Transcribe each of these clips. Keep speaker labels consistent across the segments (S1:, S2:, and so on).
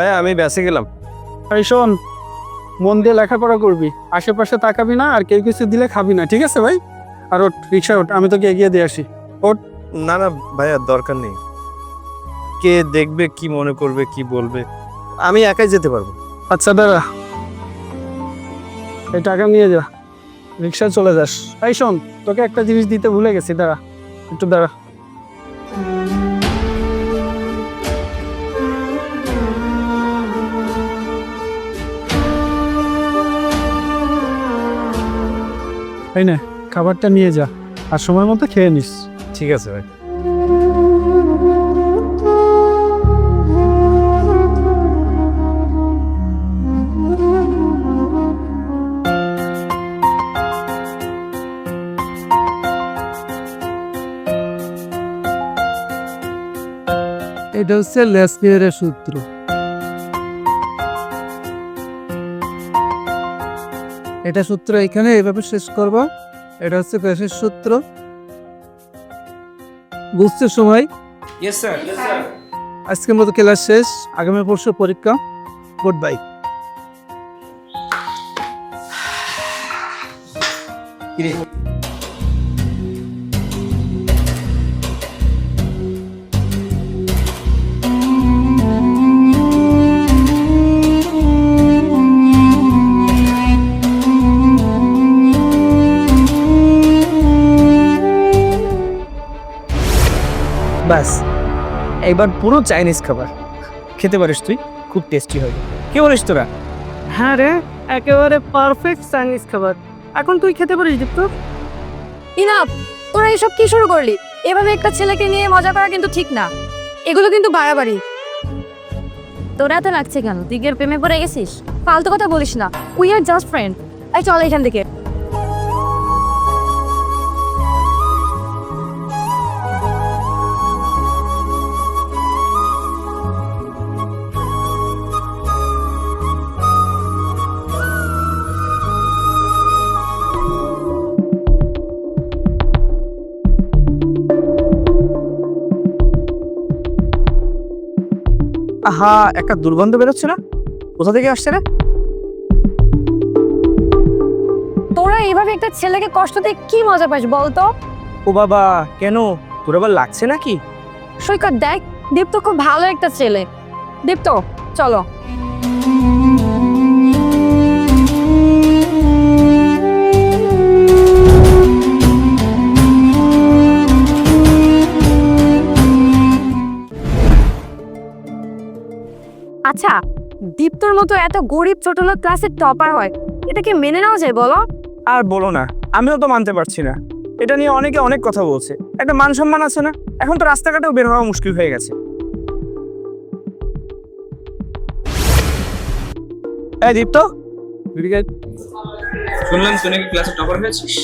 S1: ভাইয়া আমি বেঁচে গেলাম
S2: ভাই শোন মন দিয়ে লেখাপড়া করবি আশেপাশে তাকাবি না আর কেউ কিছু দিলে খাবি না ঠিক আছে ভাই? আর ওঠ রিক্সা ওঠ আমি তোকে এগিয়ে দিয়ে আসি।
S1: ওট না না ভাইয়া দরকার নেই। কে দেখবে কি মনে করবে কি বলবে আমি একাই যেতে পারব।
S2: আচ্ছা দাদা এই টাকা নিয়ে যা রিক্সা চলে যাস। এই শোন তোকে একটা জিনিস দিতে ভুলে গেছি দাঁড়া একটু দাঁড়া। এই নে খাবারটা নিয়ে যা আর সময় মতো খেয়ে নিস।
S1: ঠিক আছে ভাই।
S2: এটা হচ্ছে লেসপিয়ারের সূত্র। এটা সূত্র এখানে এইভাবে শেষ করব। এটা হচ্ছে গ্যাসের সূত্র। বুঝতে সময়? আজকের মতো ক্লাস শেষ। আগামী পরশু পরীক্ষা। গুড বাই
S3: ব্যাস। এইবার পুরো চাইনিজ খাবার। খেতে পারিস তুই খুব টেস্টি হবে কে বলিস তোরা?
S2: হ্যাঁ রে একেবারে পারফেক্ট চাইনিজ খাবার। এখন তুই খেতে পারিস দীপ্ত?
S4: ইনাফ তোরা এসব কি শুরু করলি? এভাবে একটা ছেলেকে নিয়ে মজা করা কিন্তু ঠিক না। এগুলো কিন্তু বাড়াবাড়ি। তোরা তো লাগছে কেন? ওর প্রেমে পড়ে গেছিস? ফালতু কথা বলিস না। উই আর জাস্ট ফ্রেন্ড এই চল এখান থেকে।
S3: আহা একটা দুর্গন্ধ বেরোচ্ছে না? কোথা থেকে আসছে না
S4: তোরা এইভাবে একটা ছেলেকে কষ্ট দিয়ে কি মজা পাস বলতো
S3: ও বাবা কেন? তোর আবার লাগছে নাকি?
S4: সৈকত দেখ দীপ্ত খুব ভালো একটা ছেলে। দীপ্ত চলো। আচ্ছা দীপ্তর মতো এত গরিব ছোট লোক ক্লাসের টপার হয় এটাকে মেনে নেওয়া যায় বলো?
S3: আর বলো না আমিও তো মানতে পারছি না। এটা নিয়ে অনেকে অনেক কথা বলছে একটা মান সম্মান আছে না? এখন তো রাস্তাঘাটেও বের হওয়া মুশকিল হয়ে গেছে। এই দীপ্ত।
S5: শুনলাম তুই নাকি ক্লাসে টপার হয়েছিস?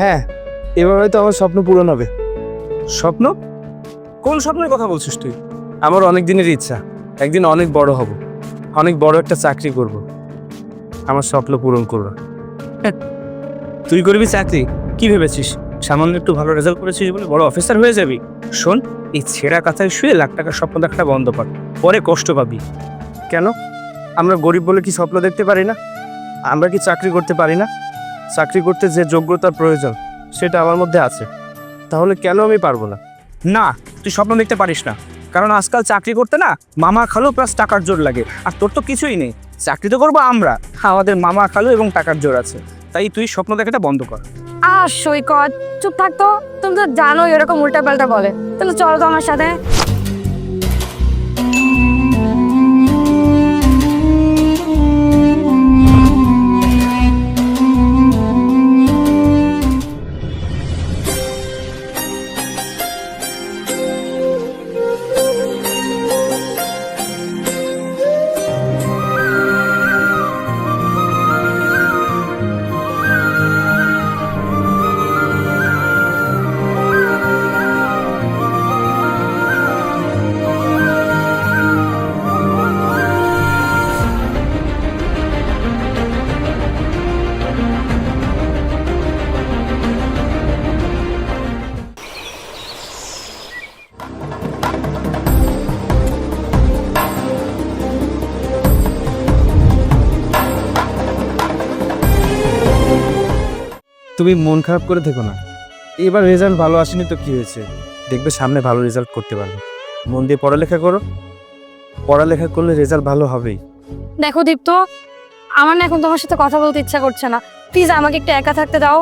S1: হ্যাঁ এবার হয়তো আমার স্বপ্ন পূরণ হবে।
S3: স্বপ্ন? কোন স্বপ্নের কথা বলছিস তুই?
S1: আমার অনেক দিনের ইচ্ছা। একদিন অনেক বড় হব অনেক বড় একটা চাকরি করব। আমার স্বপ্ন পূরণ করব।
S3: তুই করবি চাকরি? কি ভেবেছিস? সামান্য একটু ভালো রেজাল্ট করেছিস বলে বড় অফিসার হয়ে যাবি? শোন এই ছেঁড়া কাঁথায় শুয়ে লাখ টাকার স্বপ্ন দেখাটা বন্ধ কর পরে কষ্ট পাবি।
S1: কেন? আমরা গরিব বলে কি স্বপ্ন দেখতে পারি না? আমরা কি চাকরি করতে পারি না? চাকরি করতে যে যোগ্যতার প্রয়োজন সেটা আমার মধ্যে আছে। তাহলে কেন আমি পারব না?
S3: না তুই স্বপ্ন দেখতে পারিস না। কারণ আজকাল চাকরি করতে না মামা খালু প্লাস টাকার জোর লাগে। আর তোর তো কিছুই নেই। চাকরি তো করব আমরা। আমাদের মামা খালু এবং টাকার জোর আছে। তাই তুই স্বপ্ন দেখাটা বন্ধ কর।
S4: আর সৈকত, চুপ থাকতো তুমি তো জানো এরকম উল্টা পাল্টা বলে। তাহলে চলো তো আমার সাথে।
S1: তুমি মন খারাপ করে থেকো না। এবার রেজাল্ট ভালো আসেনি তো কি হয়েছে? দেখবে সামনে ভালো রেজাল্ট করতে পারবে। মন দিয়ে পড়ালেখা করো। পড়ালেখা করলে রেজাল্ট ভালো হবেই।
S4: দেখো দীপ্ত আমার না এখন তোমার সাথে কথা বলতে ইচ্ছা করছে না। প্লিজ আমাকে একটু একা থাকতে দাও।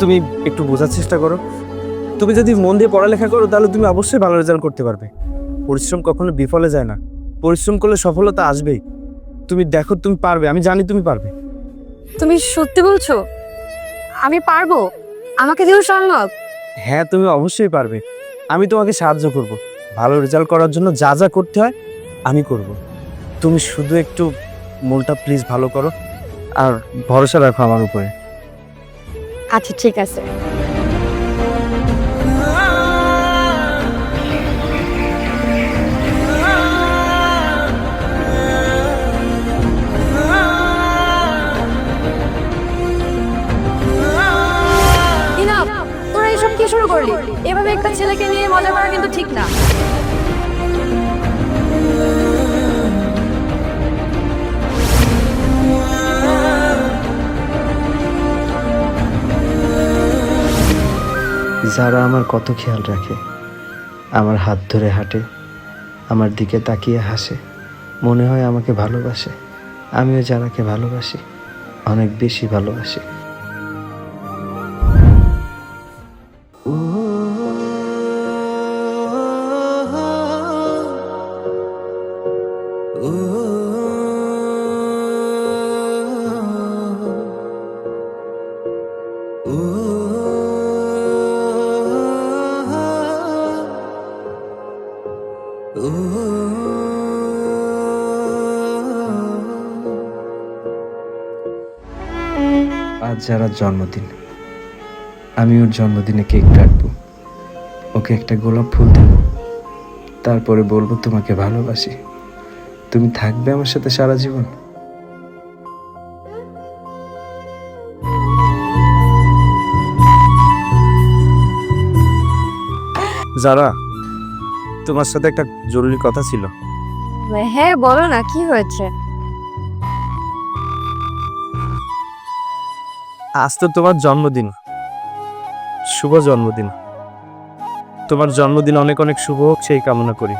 S1: তুমি একটু বোঝার চেষ্টা করো। তুমি যদি মন দিয়ে পড়ালেখা করো তাহলে তুমি অবশ্যই ভালো রেজাল্ট করতে পারবে। পরিশ্রম কখনো বিফলে যায় না। পরিশ্রম করলে সফলতা আসবেই। তুমি দেখো তুমি পারবে। আমি জানি তুমি পারবে।
S4: তুমি সত্যি বলছো? আমি পারব? আমাকে দিও সম্ভব
S1: হ্যাঁ তুমি অবশ্যই পারবে। আমি তোমাকে সাহায্য করব। ভালো রেজাল্ট করার জন্য যা যা করতে হয় আমি করব। তুমি শুধু একটু মনটা প্লিজ ভালো করো। আর ভরসা রাখো আমার উপরে।
S4: আচ্ছা ঠিক আছে।
S6: যারা আমার কত খেয়াল রাখে, আমার হাত ধরে হাঁটে, আমার দিকে তাকিয়ে হাসে, মনে হয় আমাকে ভালোবাসে, আমিও যারাকে ভালোবাসি, অনেক বেশি ভালোবাসি। যারা জন্মদিন আমি ওর জন্মদিনে কেক কাটবো। ওকে একটা গোলাপ ফুল দেব। তারপরে বলব তোমাকে ভালোবাসি। তুমি থাকবে আমার সাথে সারা জীবন?
S1: যারা তোমার সাথে একটা জরুরি কথা ছিল।
S4: হ্যাঁ বলো না কি হয়েছে?
S1: আজ তো তোমার জন্মদিন। শুভ জন্মদিন। তোমার জন্মদিন অনেক অনেক শুভ হোক সেই কামনা করি।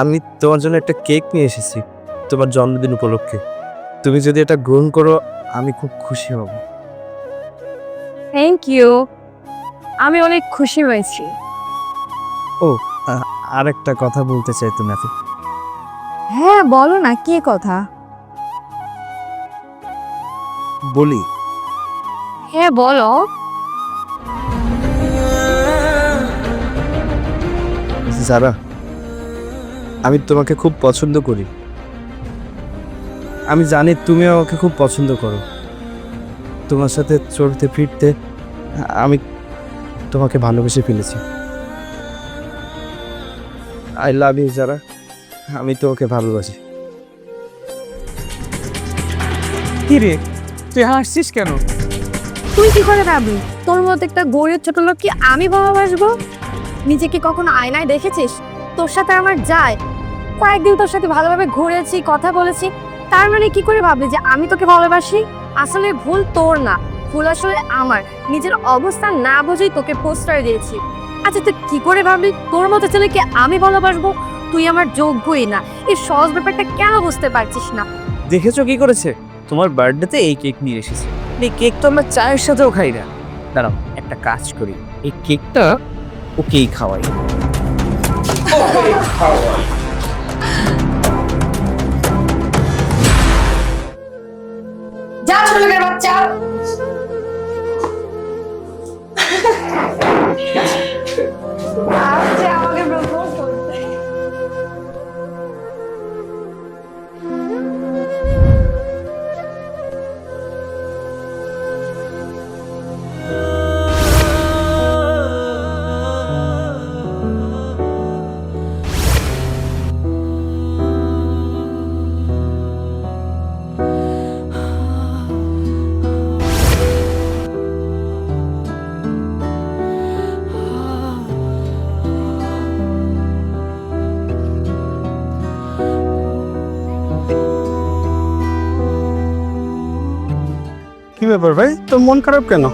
S1: আমি তোমার জন্য একটা কেক নিয়ে এসেছি তোমার জন্মদিন উপলক্ষে। তুমি যদি এটা গ্রহণ করো আমি খুব খুশি হব।
S4: থ্যাংক ইউ আমি অনেক খুশি হয়েছি।
S1: আর একটা কথা বলতে চাই তোমাকে
S4: হ্যাঁ বলো না কি কথা?
S1: বলি
S4: হ্যাঁ বলো।
S1: যারা আমি তোমাকে খুব পছন্দ করি। আমি জানি তুমি আমাকে খুব পছন্দ করো। তোমার সাথে চলতে ফিরতে আমি তোমাকে ভালোবেসে ফেলেছি। আই লাভ ইউ যারা আমি তোমাকে ভালোবাসি।
S3: কি রে তুই হাসছিস কেন?
S4: তুই কি করে ভাবলি তোর মতো একটা গরিব ছোট লোক কি আমি ভালোবাসবো নিজেকে কখনো আয়নায় দেখেছিস? তোর সাথে আমার যায়। কয়েকদিন তোর সাথে ভালোভাবে ঘুরেছি, কথা বলেছি। তার মানে কি করে ভাবলি যে আমি তোকে ভালোবাসি? আসলে ভুল তোর না, ভুল আসলে আমার। নিজের অবস্থান না বুঝেই তোকে পোস্টার দিয়েছি। আচ্ছা তুই কি করে ভাবলি? তোর মতো ছেলেকে আমি ভালোবাসবো? তুই আমার যোগ্যই না। এই সহজ ব্যাপারটা কেন বুঝতে পারছিস না?
S3: দেখেছ কি করেছে? তোমার বার্থডেতে এই কেক নিয়ে এসেছি। এই কেক তো আমরা চায়ের সাথেও খাই না। দাঁড়াও, একটা কাজ করি। এই কেকটা ওকেই খাওয়াই।
S4: যা ছোট বাচ্চা।
S2: ব্যাপার ভাই? তো মন খারাপ কেন?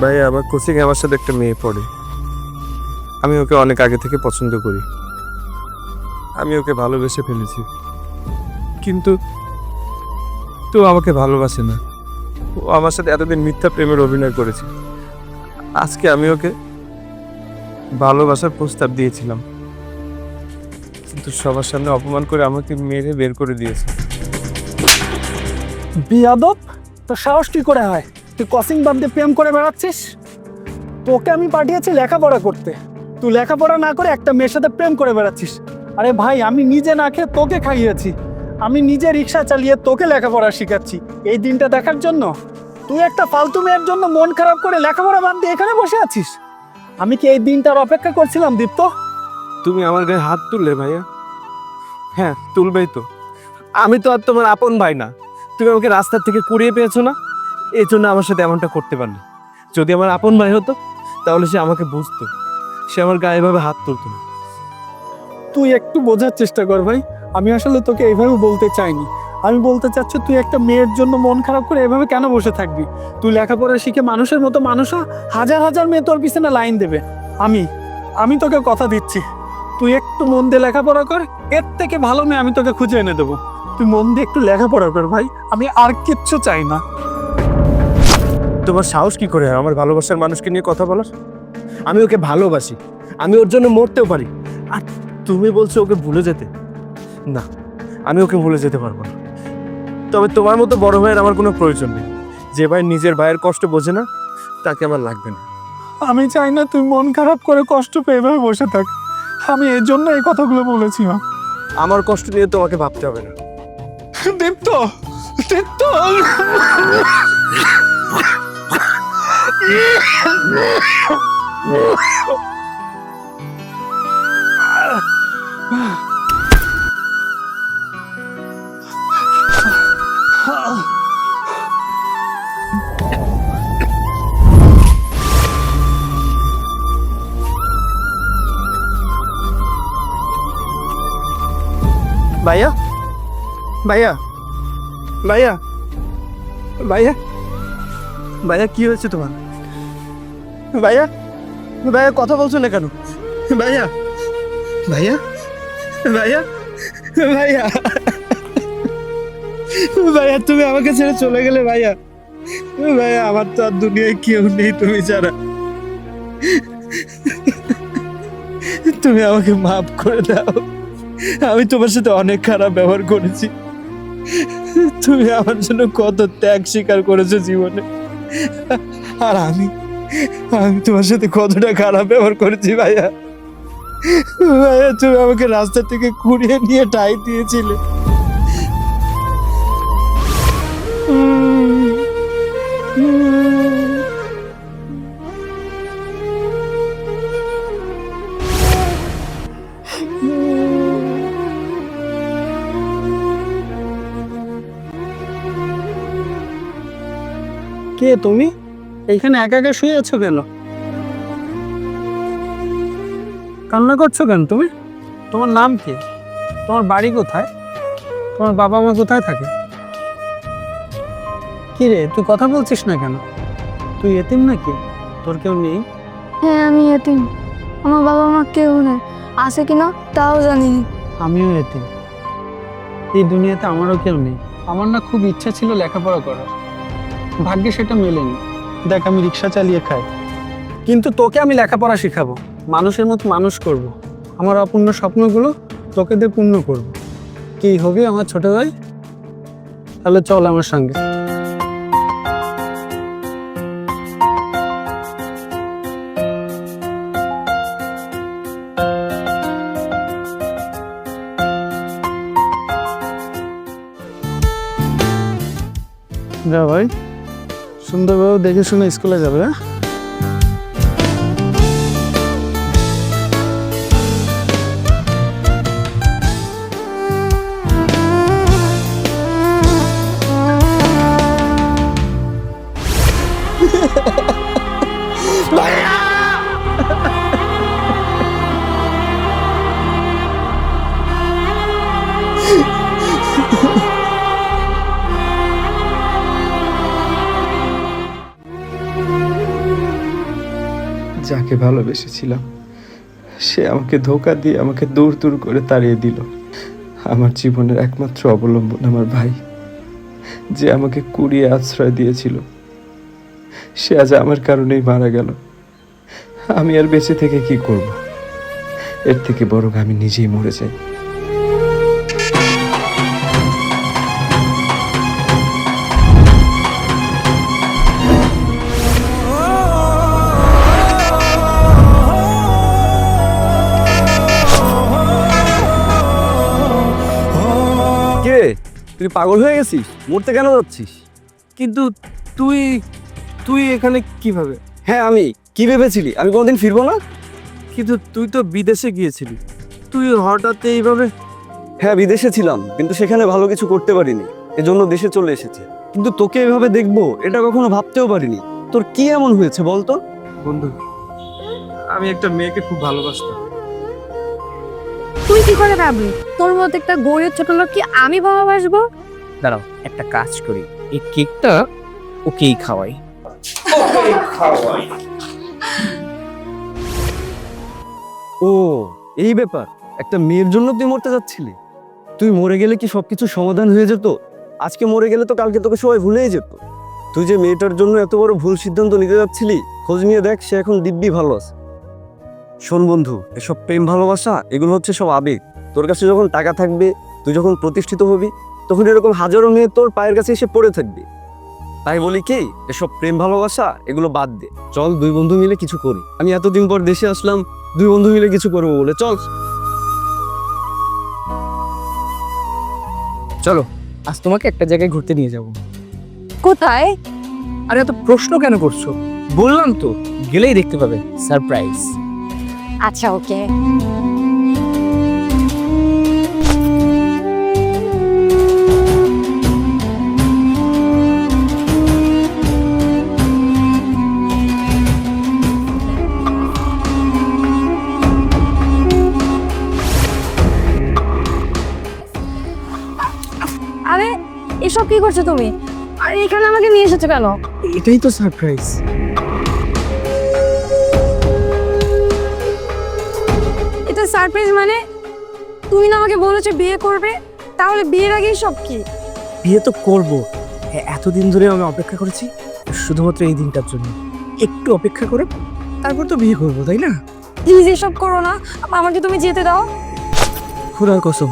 S1: ভাই, আমার কোচিং আমার সাথে একটা মেয়ে পড়ে। আমি ওকে অনেক আগে থেকে পছন্দ করি। আমি ওকে ভালোবেসে ফেলেছি। কিন্তু তো আমাকে ভালোবাসে না। ও আমার সাথে এতদিন মিথ্যা প্রেমের অভিনয় করেছে। আজকে আমি ওকে ভালোবাসার প্রস্তাব দিয়েছিলাম। কিন্তু সবার সামনে অপমান করে আমাকে মেরে বের করে দিয়েছে।
S2: বিয়াদব, তোর সাহস কি করে হয়? তুই কসিং দিয়ে প্রেম করে বেড়াচ্ছিস? তোকে আমি পাঠিয়েছি লেখাপড়া করতে। তুই লেখাপড়া না করে একটা মেয়ের সাথে প্রেম করে বেড়াচ্ছিস। আরে ভাই, আমি নিজে না খেয়ে তোকে খাইয়েছি। আমি নিজে রিক্সা চালিয়ে তোকে লেখাপড়া শেখাচ্ছি। এই দিনটা দেখার জন্য? তুই একটা ফালতু মেয়ের জন্য মন খারাপ করে লেখাপড়া বাদ দিয়ে এখানে বসে আছিস? আমি কি এই দিনটার অপেক্ষা করছিলাম, দীপ্ত?
S1: তুমি আমার গায়ে হাত তুললে ভাইয়া? হ্যাঁ তুলবেই তো। আমি তো আর তোমার আপন ভাই না। তুমি আমাকে রাস্তার থেকে কুড়িয়ে পেয়েছ না? এই জন্য আমার সাথে এমনটা করতে পারলে। যদি আমার আপন ভাই হতো, তাহলে সে আমাকে বুঝতো। সে আমার গায়ে এভাবে হাত তুলতো না।
S2: তুই একটু বোঝার চেষ্টা কর ভাই। আমি আসলে তোকে এইভাবে বলতে চাইনি। আমি বলতে চাচ্ছি তুই একটা মেয়ের জন্য মন খারাপ করে এভাবে কেন বসে থাকবি? তুই লেখাপড়া শিখে মানুষের মতো মানুষ হাজার হাজার মেয়ে তোর পিছনে লাইন দেবে। আমি আমি তোকে কথা দিচ্ছি। তুই একটু মন দিয়ে লেখাপড়া কর এর থেকে ভালো মেয়ে আমি তোকে খুঁজে এনে দেবো। তুই মন দিয়ে একটু লেখাপড়া কর ভাই আমি আর কিচ্ছু চাই না।
S1: তোমার সাহস কি করে হয় আমার ভালোবাসার মানুষকে নিয়ে কথা বলার? আমি ওকে ভালোবাসি আমি ওর জন্য মরতেও পারি। আর তুমি বলছো ওকে ভুলে যেতে? না আমি ওকে ভুলে যেতে পারব না। তবে তোমার মতো বড় ভাইয়ের আমার কোনো প্রয়োজন নেই। যে ভাই নিজের ভাইয়ের কষ্ট বোঝে না তাকে আমার লাগবে না।
S2: আমি চাই না তুই মন খারাপ করে কষ্ট পেয়ে এভাবে বসে থাক। আমি এর জন্য এই কথাগুলো বলেছি মা।
S1: আমার কষ্ট নিয়ে তোমাকে ভাবতে হবে না।
S2: দেবত দেবত
S1: ভাইয়া। ভাইয়া। ভাইয়া। ভাইয়া, কি হয়েছে তোমার? ভাইয়া ভাইয়া, কথা বলছো না কেন? ভাইয়া। ভাইয়া। ভাইয়া। ভাইয়া। ভাইয়া, তুমি আমাকে ছেড়ে চলে গেলে ভাইয়া। ভাইয়া, আমার তো আর দুনিয়ায় কেউ নেই তুমি ছাড়া। তুমি আমাকে মাফ করে দাও। আমি তোমার সাথে অনেক খারাপ ব্যবহার করেছি। তুমি আমার জন্য কত ত্যাগ স্বীকার করেছ জীবনে। আর আমি আমি তোমার সাথে কতটা খারাপ ব্যবহার করেছি ভাইয়া। ভাইয়া, তুমি আমাকে রাস্তা থেকে কুড়িয়ে নিয়ে টাই দিয়েছিলে।
S2: কে তুমি? এইখানে একা একা শুয়ে আছো কেন? কান্না করছ কেন তুমি? তোমার নাম কি? তোমার বাড়ি কোথায়? তোমার বাবা মা কোথায় থাকে? কি রে তুই কথা বলছিস না কেন? তুই এতিম নাকি? তোর কেউ নেই?
S4: হ্যাঁ আমি এতিম। আমার বাবা মা কেউ নেই। আছে কিনা তাও জানি
S2: আমিও এতিম। এই দুনিয়াতে আমারও কেউ নেই। আমার না খুব ইচ্ছা ছিল লেখাপড়া করার। ভাগ্যে সেটা মেলেনি। দেখ, আমি রিক্সা চালিয়ে খাই। কিন্তু তোকে আমি লেখাপড়া শেখাবো। মানুষের মতো মানুষ করব। আমার অপূর্ণ স্বপ্নগুলো তোকে দিয়ে পূর্ণ করব। কি হবে আমার ছোট ভাই? তাহলে চল আমার সঙ্গে। দেখে শুনে স্কুলে যাবে হ্যাঁ Ha ha ha!
S6: যাকে ভালোবেসেছিলাম। সে আমাকে ধোকা দিয়ে আমাকে দূর দূর করে তাড়িয়ে দিল। আমার জীবনের একমাত্র অবলম্বন আমার ভাই, যে আমাকে কুড়িয়ে আশ্রয় দিয়েছিল। সে আজ আমার কারণেই মারা গেল। আমি আর বেঁচে থেকে কি করব? এর থেকে বরং আমি নিজেই মরে যাই।
S1: তুই পাগল হয়ে গেছিস? মরতে কেন যাচ্ছিস? কিন্তু তুই তুই এখানে কীভাবে?
S7: হ্যাঁ আমি কি ভেবেছিলি? আমি কোনোদিন ফিরবো না?
S1: কিন্তু তুই তো বিদেশে গিয়েছিলি। তুই হঠাৎ এইভাবে
S7: হ্যাঁ বিদেশে ছিলাম কিন্তু সেখানে ভালো কিছু করতে পারিনি। এজন্য দেশে চলে এসেছি। কিন্তু তোকে এভাবে দেখব এটা কখনো ভাবতেও পারিনি। তোর কি এমন হয়েছে বলতো?
S1: বন্ধু আমি একটা মেয়েকে খুব ভালোবাসতাম।
S4: তুই কি করে ভাবলি? তোর মতো একটা গরিব ছোট লোক কি আমি ভালোবাসবো
S3: দাঁড়াও একটা কাজ করি। এই কেকটা ওকেই খাওয়াই।
S7: ও এই ব্যাপার। একটা মেয়ের জন্য তুই মরতে যাচ্ছিলি। তুই মরে গেলে কি সবকিছু সমাধান হয়ে যেত? আজকে মরে গেলে তো কালকে তোকে সবাই ভুলেই যেত। তুই যে মেয়েটার জন্য এত বড় ভুল সিদ্ধান্ত নিতে যাচ্ছিলি খোঁজ নিয়ে দেখ সে এখন দিব্যি ভালো আছে। শোন বন্ধু এসব প্রেম ভালোবাসা এগুলো হচ্ছে সব আবেগ। তোর কাছে যখন টাকা থাকবে তুই যখন প্রতিষ্ঠিত হবি তখন এরকম হাজারো মেয়ে তোর পায়ের কাছে এসে পড়ে থাকবে। তাই বলি কি এসব প্রেম ভালোবাসা এগুলো বাদ দে। চল দুই বন্ধু মিলে কিছু করি। আমি এতদিন পর দেশে আসলাম দুই বন্ধু মিলে কিছু করব বলে। চল।
S3: চলো আজ তোমাকে একটা জায়গায় ঘুরতে নিয়ে যাব।
S4: কোথায়?
S3: আরে এত প্রশ্ন কেন করছ? বললাম তো গেলেই দেখতে পাবে। সারপ্রাইজ।
S4: আচ্ছা ওকে। আরে, এসব কি করছ তুমি? আর, এখানে আমাকে নিয়ে এসেছ কেন?
S3: এটাই তো সারপ্রাইজ
S4: সারপ্রাইজ মানে? তুমি না আমাকে বলেছ বিয়ে করবে তাহলে বিয়ের আগেই সব কি?
S3: বিয়ে তো করব। এতদিন ধরে আমি অপেক্ষা করেছি শুধুমাত্র এই দিনটার জন্য। একটু অপেক্ষা করে তারপর তো বিয়ে করব তাই না?
S4: প্লিজ এসব করো না আমাকে তুমি যেতে দাও।
S3: খুদার কসম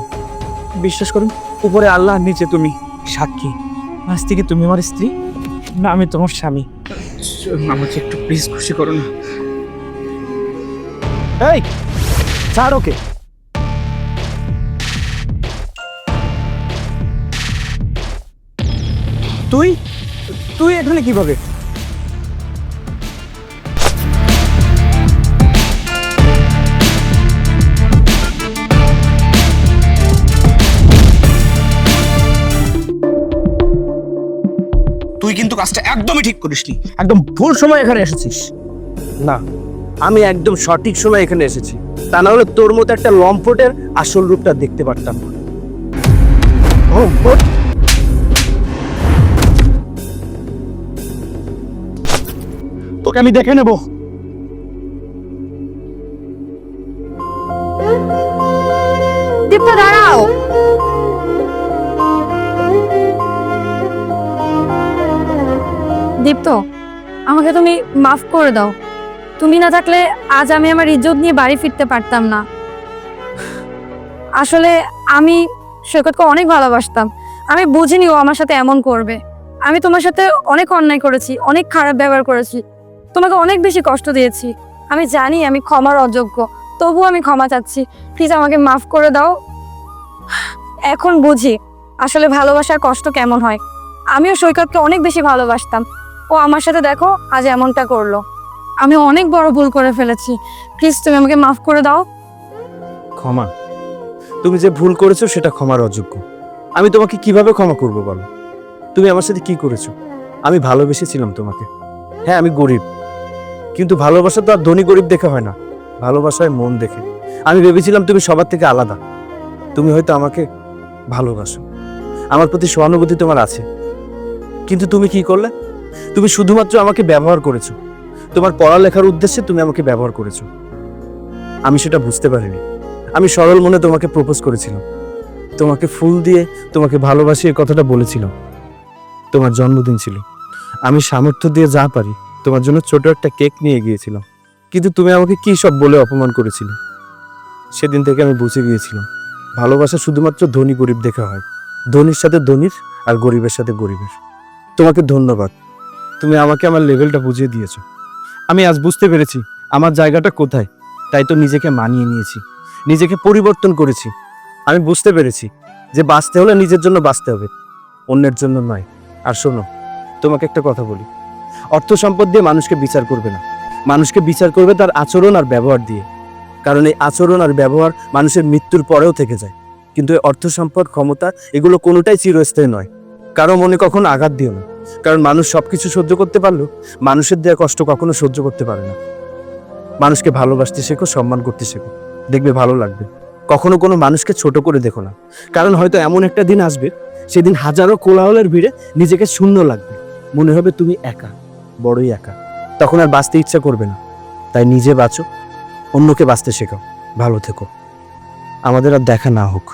S3: বিশ্বাস করুন উপরে আল্লাহ নিচে তুমি সাক্ষী। আজ থেকে তুমি আমার স্ত্রী না আমি তোমার স্বামী। আমাকে একটু প্লিজ খুশি করো না।
S2: এই! ছাড় ওকে
S3: তুই? তুই এখানে কীভাবে? তুই কিন্তু কাজটা একদমই ঠিক করিসনি। একদম ভুল সময় এখানে এসেছিস।
S1: না আমি একদম সঠিক সময় এখানে এসেছি। তা না হলে তোর মতো একটা লম্পটের আসল রূপটা দেখতে পারতাম না।
S2: তোকে আমি দেখে নেব।
S4: দীপ্ত দাঁড়াও। দীপ্ত আমাকে তুমি মাফ করে দাও। তুমি না থাকলে আজ আমি আমার ইজ্জত নিয়ে বাড়ি ফিরতে পারতাম না। আসলে আমি সৈকতকে অনেক ভালোবাসতাম। আমি বুঝিনি ও আমার সাথে এমন করবে। আমি তোমার সাথে অনেক অন্যায় করেছি, অনেক খারাপ ব্যবহার করেছি। তোমাকে অনেক বেশি কষ্ট দিয়েছি। আমি জানি আমি ক্ষমার অযোগ্য, তবুও আমি ক্ষমা চাচ্ছি। প্লিজ আমাকে মাফ করে দাও। এখন বুঝি আসলে ভালোবাসার কষ্ট কেমন হয়। আমিও সৈকতকে অনেক বেশি ভালোবাসতাম। ও আমার সাথে দেখো, আজ এমনটা করল। আমি অনেক বড় ভুল করে ফেলেছি। প্লিজ, তুমি আমাকে মাফ করে দাও।
S1: ক্ষমা। তুমি যে ভুল করেছ, সেটা ক্ষমার অযোগ্য। আমি তোমাকে কীভাবে ক্ষমা করব, বলো? তুমি আমার সাথে কি করেছ? আমি ভালোবেসেছিলাম তোমাকে। হ্যাঁ আমি গরিব। কিন্তু ভালোবাসা তো আর ধনী গরিব দেখে হয় না। ভালোবাসায় মন দেখে। আমি ভেবেছিলাম তুমি সবার থেকে আলাদা। তুমি হয়তো আমাকে ভালোবাসো। আমার প্রতি সহানুভূতি তোমার আছে। কিন্তু তুমি কি করলে? তুমি শুধুমাত্র আমাকে ব্যবহার করেছ। তোমার পড়ালেখার উদ্দেশ্যে তুমি আমাকে ব্যবহার করেছ। আমি সেটা বুঝতে পারিনি। আমি সরল মনে তোমাকে প্রপোজ করেছিলাম। তোমাকে ফুল দিয়ে তোমাকে ভালোবাসি এই কথাটা বলেছিলাম। তোমার জন্মদিন ছিল। আমি সামর্থ্য দিয়ে যা পারি, তোমার জন্য ছোট একটা কেক নিয়ে গিয়েছিলাম। কিন্তু তুমি আমাকে কি সব বলে অপমান করেছিলে? সেদিন থেকে আমি বুঝে গিয়েছিলাম, ভালোবাসা শুধুমাত্র ধনী গরিব দেখা হয়। ধনীর সাথে ধনীর আর গরিবের সাথে গরিবের। তোমাকে ধন্যবাদ। তুমি আমাকে আমার লেভেলটা বুঝিয়ে দিয়েছ। আমি আজ বুঝতে পেরেছি আমার জায়গাটা কোথায়। তাই তো নিজেকে মানিয়ে নিয়েছি। নিজেকে পরিবর্তন করেছি। আমি বুঝতে পেরেছি যে বাঁচতে হলে নিজের জন্য বাঁচতে হবে। অন্যের জন্য নয়। আর শোনো, তোমাকে একটা কথা বলি। অর্থ সম্পদ দিয়ে মানুষকে বিচার করবে না। মানুষকে বিচার করবে তার আচরণ আর ব্যবহার দিয়ে। কারণ এই আচরণ আর ব্যবহার মানুষের মৃত্যুর পরেও থেকে যায়। কিন্তু অর্থ সম্পদ ক্ষমতা এগুলো কোনোটাই চিরস্থায়ী নয়। কারও মনে কখনো আঘাত দিও না। কারণ মানুষ সবকিছু সহ্য করতে পারলেও মানুষের দেওয়া কষ্ট কখনো সহ্য করতে পারে না। মানুষকে ভালোবাসতে শেখো, সম্মান করতে শেখো। দেখবে ভালো লাগবে। কখনো কোনো মানুষকে ছোট করে দেখো না। কারণ হয়তো এমন একটা দিন আসবে, সেদিন হাজারো কোলাহলের ভিড়ে নিজেকে শূন্য লাগবে। মনে হবে তুমি একা, বড়ই একা। তখন আর বাঁচতে ইচ্ছা করবে না। তাই নিজে বাঁচো, অন্যকে বাঁচতে শেখাও। ভালো থেকো। আমাদের আর দেখা না হোক।